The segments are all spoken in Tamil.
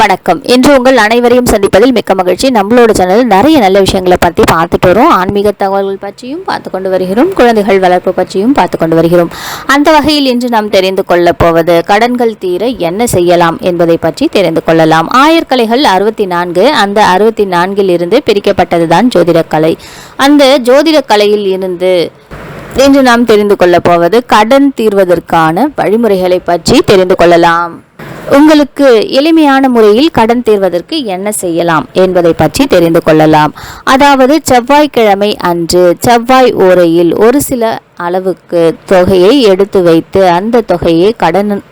வணக்கம். இன்று உங்கள் அனைவரையும் சந்திப்பதில் மிக்க மகிழ்ச்சி. நம்மளோட சேனலில் நிறைய நல்ல விஷயங்களை பற்றி பார்த்துட்டு வரோம். ஆன்மீக தகவல்கள் பற்றியும் பார்த்து கொண்டு வருகிறோம். குழந்தைகள் வளர்ப்பு பற்றியும் பார்த்து கொண்டு வருகிறோம். அந்த வகையில் இன்று நாம் தெரிந்து கொள்ளப் போவது கடன்கள் தீர என்ன செய்யலாம் என்பதை பற்றி தெரிந்து கொள்ளலாம். ஆயர்கலைகள் அறுபத்தி நான்கு அந்த அறுபத்தி நான்கில் இருந்து பிரிக்கப்பட்டதுதான் ஜோதிடக்கலை. அந்த ஜோதிடக்கலையில் இருந்து இன்று நாம் தெரிந்து கொள்ளப் போவது கடன் தீர்வதற்கான வழிமுறைகளை பற்றி தெரிந்து கொள்ளலாம். உங்களுக்கு எளிமையான முறையில் கடன் தீர்வதற்கு என்ன செய்யலாம் என்பதை பற்றி தெரிந்து கொள்ளலாம். அதாவது செவ்வாய்க்கிழமை அன்று செவ்வாய் ஓரையில் ஒரு சில அளவுக்கு தொகையை எடுத்து வைத்து அந்த தொகையை கடன்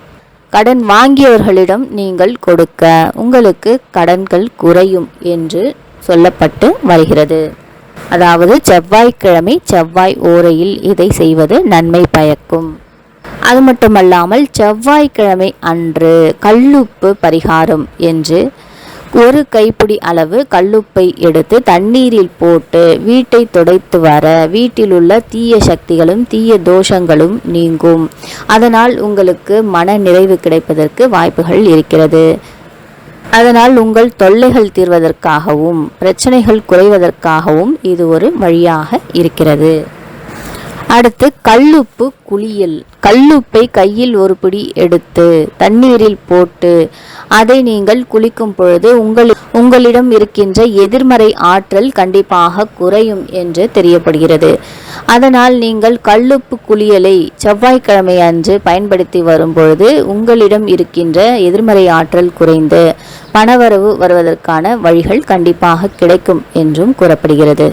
கடன் வாங்கியவர்களிடம் நீங்கள் கொடுக்க உங்களுக்கு கடன்கள் குறையும் என்று சொல்லப்பட்டு வருகிறது. அதாவது செவ்வாய்க்கிழமை செவ்வாய் ஓரையில் இதை செய்வது நன்மை பயக்கும். அது மட்டுமல்லாமல் செவ்வாய்க்கிழமை அன்று கல்லுப்பு பரிகாரம் என்று ஒரு கைப்பிடி அளவு கல்லுப்பை எடுத்து தண்ணீரில் போட்டு வீட்டை துடைத்து வர வீட்டில் உள்ள தீய சக்திகளும் தீய தோஷங்களும் நீங்கும். அதனால் உங்களுக்கு மன நிறைவு கிடைப்பதற்கு வாய்ப்புகள் இருக்கிறது. அதனால் உங்கள் தொல்லைகள் தீர்வதற்காகவும் பிரச்சனைகள் குறைவதற்காகவும் இது ஒரு வழியாக இருக்கிறது. அடுத்து கல்லுப்பு குளியல். கல்லுப்பை கையில் ஒரு பிடி எடுத்து தண்ணீரில் போட்டு அதை நீங்கள் குளிக்கும் பொழுது உங்கள் உங்களிடம் இருக்கின்ற எதிர்மறை ஆற்றல் கண்டிப்பாக குறையும் என்று தெரியப்படுகிறது. அதனால் நீங்கள் கல்லுப்பு குளியலை செவ்வாய்க்கிழமை அன்று பயன்படுத்தி வரும் பொழுது உங்களிடம் இருக்கின்ற எதிர்மறை ஆற்றல் குறைந்து பணவரவு வருவதற்கான வழிகள் கண்டிப்பாக கிடைக்கும் என்றும் கூறப்படுகிறது.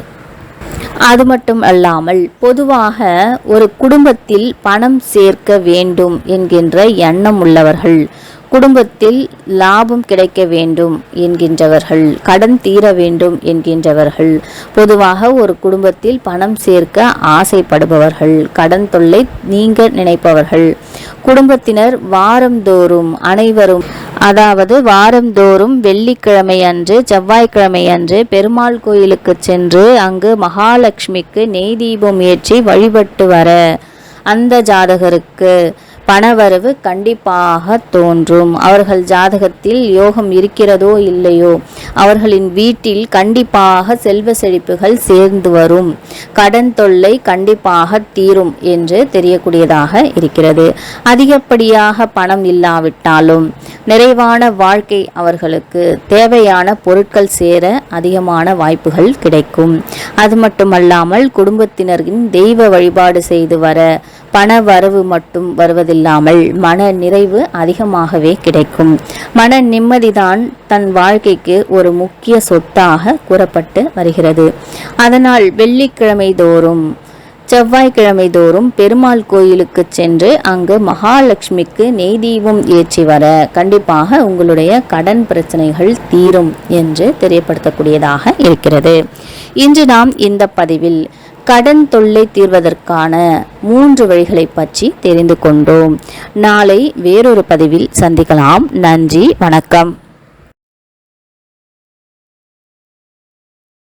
அது மட்டும் அல்லாமல் பொதுவாக ஒரு குடும்பத்தில் பணம் சேர்க்க வேண்டும் என்கின்ற எண்ணம் உள்ளவர்கள் குடும்பத்தில் லாபம் கிடைக்க வேண்டும் என்கின்றவர்கள் கடன் தீர வேண்டும் என்கின்றவர்கள் பொதுவாக ஒரு குடும்பத்தில் பணம் சேர்க்க ஆசைப்படுபவர்கள் கடன் தொல்லை நீங்க நினைப்பவர்கள். குடும்பத்தினர் வாரந்தோறும் அனைவரும் அதாவது வாரந்தோறும் வெள்ளிக்கிழமை அன்று செவ்வாய்க்கிழமை அன்று பெருமாள் கோயிலுக்கு சென்று அங்கு மகாலட்சுமிக்கு நெய் தீபம் ஏற்றி வழிபட்டு வர அந்த ஜாதகருக்கு பணவரவு கண்டிப்பாக தோன்றும். அவர்கள் ஜாதகத்தில் யோகம் இருக்கிறதோ இல்லையோ? அவர்களின் வீட்டில் கண்டிப்பாக செல்வ செழிப்புகள் சேர்ந்து வரும். கடன் தொல்லை கண்டிப்பாக தீரும் என்று தெரியக்கூடியதாக இருக்கிறது. அதிகப்படியாக பணம் இல்லாவிட்டாலும் நிறைவான வாழ்க்கை அவர்களுக்கு தேவையான பொருட்கள் சேர அதிகமான வாய்ப்புகள் கிடைக்கும். அது மட்டுமல்லாமல் குடும்பத்தினரின் தெய்வ வழிபாடு செய்து வர பண வரவு மட்டும் வருவதில்லாமல் மன நிறைவு அதிகமாகவே கிடைக்கும். மன நிம்மதிதான் தன் வாழ்க்கைக்கு ஒரு முக்கிய சொத்தாக கூறப்பட்டு வருகிறது. அதனால் வெள்ளிக்கிழமை தோறும் செவ்வாய்க்கிழமை தோறும் பெருமாள் கோயிலுக்கு சென்று அங்கு மகாலட்சுமிக்கு நெய் தீபம் ஏற்றி வர கண்டிப்பாக உங்களுடைய கடன் பிரச்சனைகள் தீரும் என்று தெரியப்படுத்தக்கூடியதாக இருக்கிறது. இன்று நாம் இந்த பதிவில் கடன் தொல்லை தீர்வதற்கான மூன்று வழிகளை பற்றி தெரிந்து கொண்டோம். நாளை வேறொரு பதிவில் சந்திக்கலாம். நன்றி வணக்கம்.